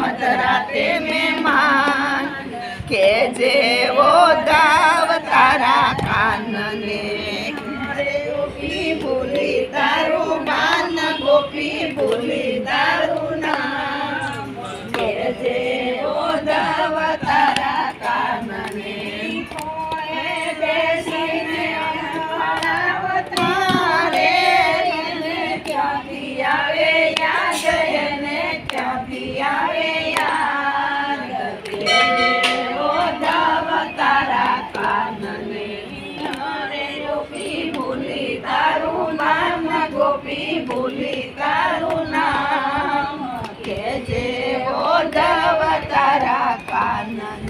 મધરાતે મહેમાન કે જેવો દાવ તારા કાનને. ગોપી ભૂલી તારું માન ગોપી ભૂલી ગોપી ભૂલી તારું નામ ગોપી ભૂલી તારું નામ. કે જે બોધાવ તારા કાનન